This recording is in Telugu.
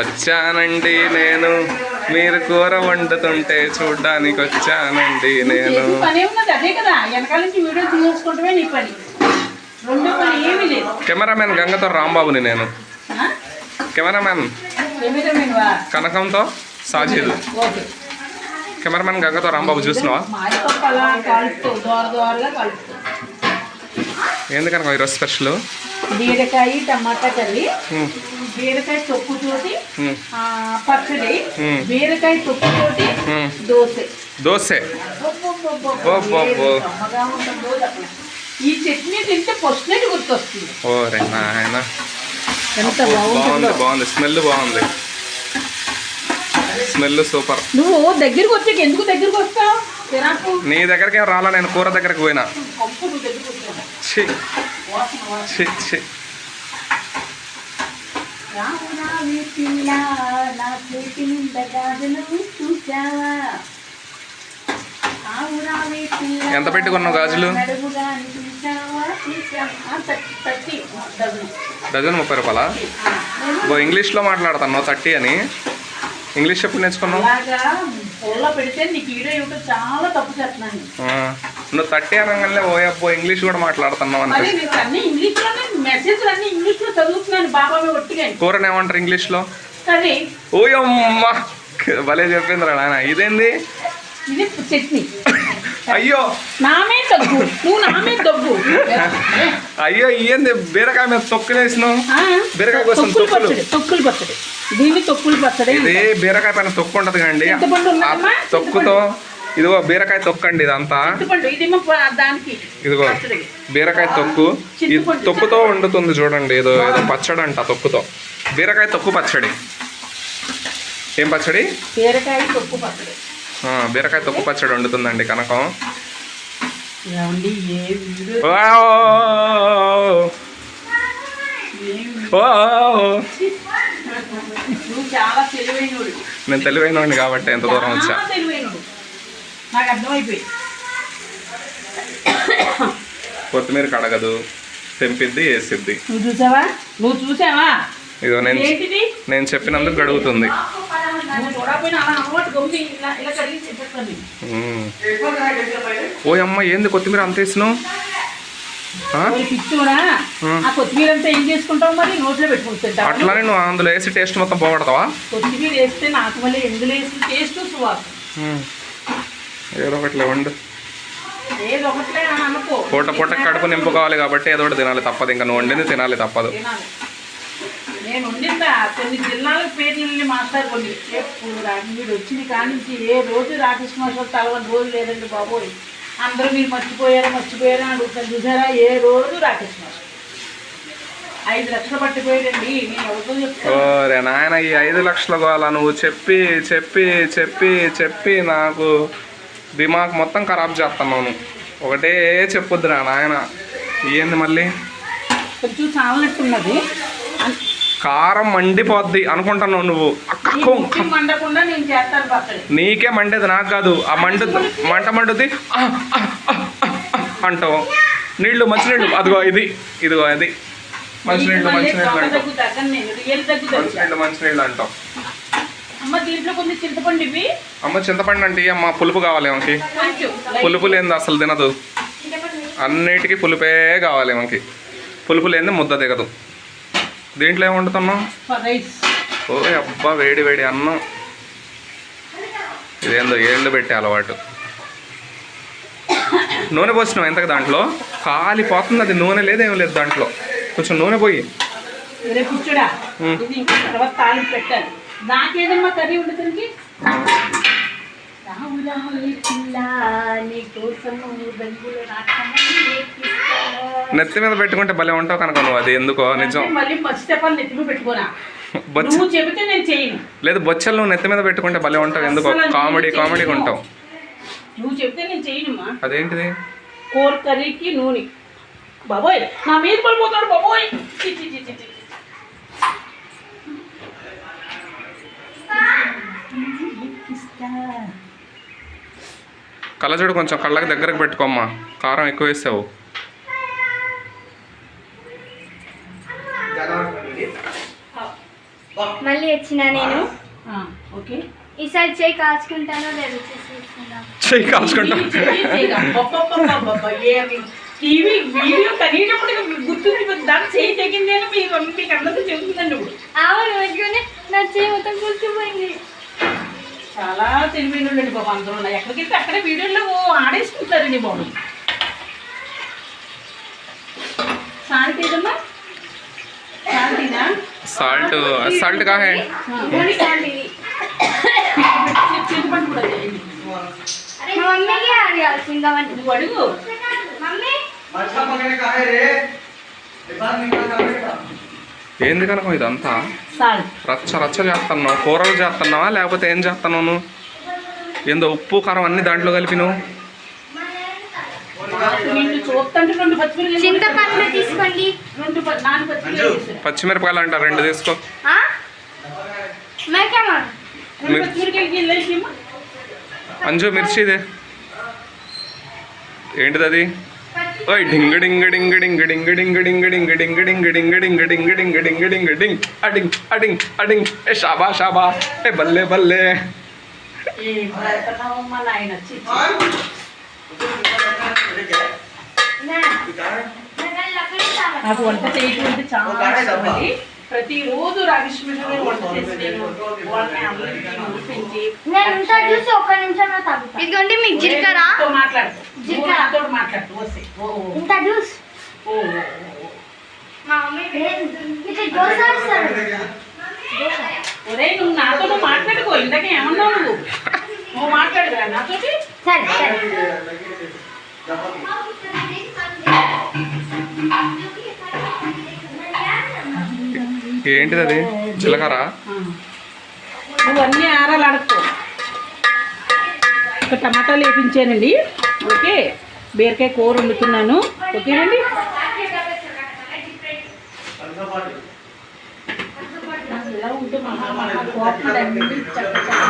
వచ్చానండి నేను. మీరు కూర వండుతుంటే చూడ్డానికి వచ్చానండి నేను. కెమెరామెన్ గంగతో రాంబాబుని నేను? కెమెరామెన్? కనకంతో సాజీద్. కెమెరామెన్ గంగతో రాంబాబు చూసినావా కనుక ఈరోజు స్పెషల్? బీరకాయ టమాటా కర్రీ బీరకాయ తొక్కుతోటి ఆ, పచ్చడి. బీరకాయ తొక్కుతోటి మ్మ్. దోశ. దోశ. ఈ చట్నీ తింటే పొస్ట్నట్టు గుర్తొస్తుంది. ఓరే నాయన. ఎంత బాగుంది బాగుంది. స్మెల్ బాగుంది. Smell super. నువ్వు దగ్గరికి వచ్చాక ఎందుకు దగ్గరికి వస్తావు? నీ దగ్గరికి ఏం రాలా? నేను కూర దగ్గరికి పోయినా. ఎంత పెట్టుకున్నావు గాజులు? డజన్ ముప్పై రూపాయలా? ఇంగ్లీష్లో మాట్లాడుతున్నావు థర్టీ అని. ఇంగ్లీష్ ఎప్పుడు నేర్చుకున్నావు? అలాగా పొల్ల పెడితే నీకు వీడియో యూట్యూబ్ చాలా తప్పు చేస్తున్నాను. ఆ, నువ్వు థర్టీ అనగానే ఓ అబ్బో ఇంగ్లీష్ కూడా మాట్లాడుతున్నావు మరి అంటే నీకు అన్ని ఇంగ్లీష్లోనే మెసేజ్లు అన్ని ఇంగ్లీష్లో చదువుతున్నాను ఒట్టిగా. కూరని ఏమంటారు ఇంగ్లీష్లో? కానీ ఓయమ్మ భలే చెప్పిందిరా నాయన. ఇదేంది? ఇది చట్నీ. అయ్యో. నామే దగ్గు నువ్వు నామే దగ్గు అయ్యో ఏంది బీరకాయ మీద తొక్కులేసినావు బీరకాయ కోసం తొక్కులు తొక్కులు. పచ్చడి దీన్ని తొక్కులు పచ్చడి ఇది బీరకాయ పైన తొక్కు ఉంటది కండి? తొక్కుతో ఇదిగో బీరకాయ తొక్కండి ఇదంతా. ఇదిగో బీరకాయ తొక్కు. తొక్కుతో వండుతుంది చూడండి. ఏదో ఏదో పచ్చడి అంట తొక్కుతో. బీరకాయ తొక్కు పచ్చడి. ఏం పచ్చడి? బీరకాయ తొక్కు పచ్చడి. బీరకాయ తొక్కు పచ్చడి వండుతుందండి కనకం. నేను తెలివైన కాబట్టి ఎంత దూరం వచ్చా? కొత్తిమీర కడగదు తెంపిద్ది వేసిద్ది. నువ్వు చూసావా? నువ్వు చూసావా? ఇదిగో నేను నేను చెప్పినందుకు గడుగుతుంది. ఓ అమ్మ ఏంది కొత్తిమీర అంత వేసినావు? కొత్తిమీర అంతా ఏం చేసుకుంటావు మరి? నోట్లో పెట్టుకుని తింటావా అట్లానే నువ్వు అందులో వేసి టేస్ట్ మొత్తం పోగొడతావా? కొత్తిమీర వేస్తే నాకు మళ్ళీ ఎందులో వేసి? టేస్ట్. ఏదో ఒకటి వండు. ఏది ఒకట్లే అని అనుకో పూట పూట కడుపు నింపుకోవాలి కాబట్టి ఏదో ఒకటి తినాలి తప్పదు. ఇంకా నువ్వు వండింది తినాలి తప్పదు. నేను ఉండిందా కొన్ని జిల్లాల పేర్లని మాట్లాడుకోండి ఎప్పుడు మీరు వచ్చింది కానించి ఏ రోజు రాకృష్ణ మాస్టర్ తలవని రోజు లేదండి బాబోయ్. అందరూ మీరు మర్చిపోయారా మర్చిపోయారా అని అడుగుతారు. చూసారా? ఏ రోజు రాకృష్ణ ఐదు లక్షలు పట్టిపోయాడండి. నేను ఎవరితో చెప్తాను? నాయన ఈ ఐదు లక్షల గోళ నువ్వు చెప్పి చెప్పి చెప్పి చెప్పి నాకు దిమాగ్ మొత్తం ఖరాబ్ నువ్వు. ఒకటే చెప్పొద్దురా నాయన. ఏంది మళ్ళీ? కొంచెం చాలనట్టున్నది కారం మండిపోద్ది అనుకుంటున్నావు నువ్వు. నీకే మండేది నాకు కాదు. ఆ మండు మంట మండుద్ది. అంటావు. నీళ్ళు మంచినీళ్ళు. అదిగో ఇది. ఇదిగో అది. మంచినీళ్ళు మంచినీళ్ళు తగ్గుతా మంచినీళ్ళు అంటావు. అమ్మ దీంట్లో కొంచెం చింతపండు ఇవి. అమ్మ చింతపండు అంటే అమ్మ పులుపు కావాలి ఆమెకి. పులుపు లేనిది అసలు తినదు. అన్నిటికీ పులుపే కావాలి మనకి పులుపు లేనిది ముద్ద దిగదు. దీంట్లో ఏం వండుతున్నాం ఓ అబ్బా వేడి వేడి అన్నం. ఇదేందో ఏళ్ళు పెట్టే అలవాటు. నూనె పోసినావు ఎంతకు దాంట్లో? కాలిపోతుంది అది నూనె లేదేం లేదు దాంట్లో. కొంచెం నూనె పోయి. కూర్చోడా ఉమ్. ఇది ఇంకా తర్వాత నెత్తి మీద పెట్టుకుంటే భలే ఉంటావు కనుక నువ్వు అది ఎందుకో? నిజం. అంటే మళ్ళీ మస్తు చెప్పాలి నెత్తిలో పెట్టుకోరా బొచ్చ నువ్వు చెబితే నేను చేయను. లేదు బొచ్చలు నువ్వు నెత్తి మీద పెట్టుకుంటే భలే ఉంటావు ఎందుకో? కామెడీ కామెడీగా. ఉంటావు. నువ్వు చెబితే నేను చేయనమ్మా అదేంటిది? కూర కర్రీకి నూనె. బాబోయ్ నా మీద పడిపోతాడు బాబోయ్. కళ్ళజోడు కొంచెం కళ్ళకి దగ్గరకు పెట్టుకోమ్మా. కారం ఎక్కువ వేసావు. మళ్ళీ వచ్చిన నేను. ఆ, ఓకే. ఈసారి చేయి కాచుకుంటానో లేదు కాల్చుకుంటా. టీవీ వీడియో గుర్తుంది చేయి తెగింది అని మీకు మీకు అందరికీ చెబుతుందండి ఇప్పుడు. ఆవును పెట్టుకుని నా చేయి మొత్తం కూర్చుపోయింది చాలా తెలివైన ఉండండి బాబు అందరూ. ఉన్నాయి ఎక్కడికి వెళ్తే అక్కడే వీడియోలో ఆడేసుకుంటారండి బాబు. ఏదమ్మా శాంతినా साल्ट साल्ट का है ఏంది కనుక ఇదంతా? రచ్చ రచ్చ చేస్తున్నావు కూరలు చేస్తున్నావా లేకపోతే ఏం చేస్తున్నావు నువ్వు? ఏందో ఉప్పు కారం అన్ని దాంట్లో కలిపినావు చింతపండు తీసుకోండి రెండు ప- నాలుగు పచ్చిమిరపకాయలు వేసారు. పచ్చిమిరపకాయలు అంటారు రెండు తీసుకో ఆ? మేకమ్మా రెండు పచ్చిమిరపకాయలకి వెళ్ళేసి అమ్మా. అంజు మిర్చిదే ఏంటిది అది ఓయ్ డింగ డింగ డింగ డింగ డింగ డింగ డింగ డింగ డింగ డింగ డింగ డింగ డింగ డింగ డింగ డింగ డింగ్ అడింగ్ అడింగ్ అడింగ్ ఏ షాబా షాబా ఏ బల్లే బల్లే నాకు వంట చేయటం అంటే చాలా ఇష్టమండి. ప్రతిరోజు రాగిష్మిషమే వంట చేస్తాను ఇదిగోండి మీకు జీలకర్ర. మాట్లాడు జీలకర్ర. మాట్లాడు నాతో మాట్లాడుకో. ఇందాక ఏమన్నావు నువ్వు? నువ్వు మాట్లాడురా సరే ఏంటిది అది? జీలకర్ర? నువ్వు అన్నీ ఆరాలు అడుక్కో. ఒక టమాటాలు వేపించానండి ఓకే? బీరకాయ కూర వండుతున్నాను. ఓకేనండి? ఉంటే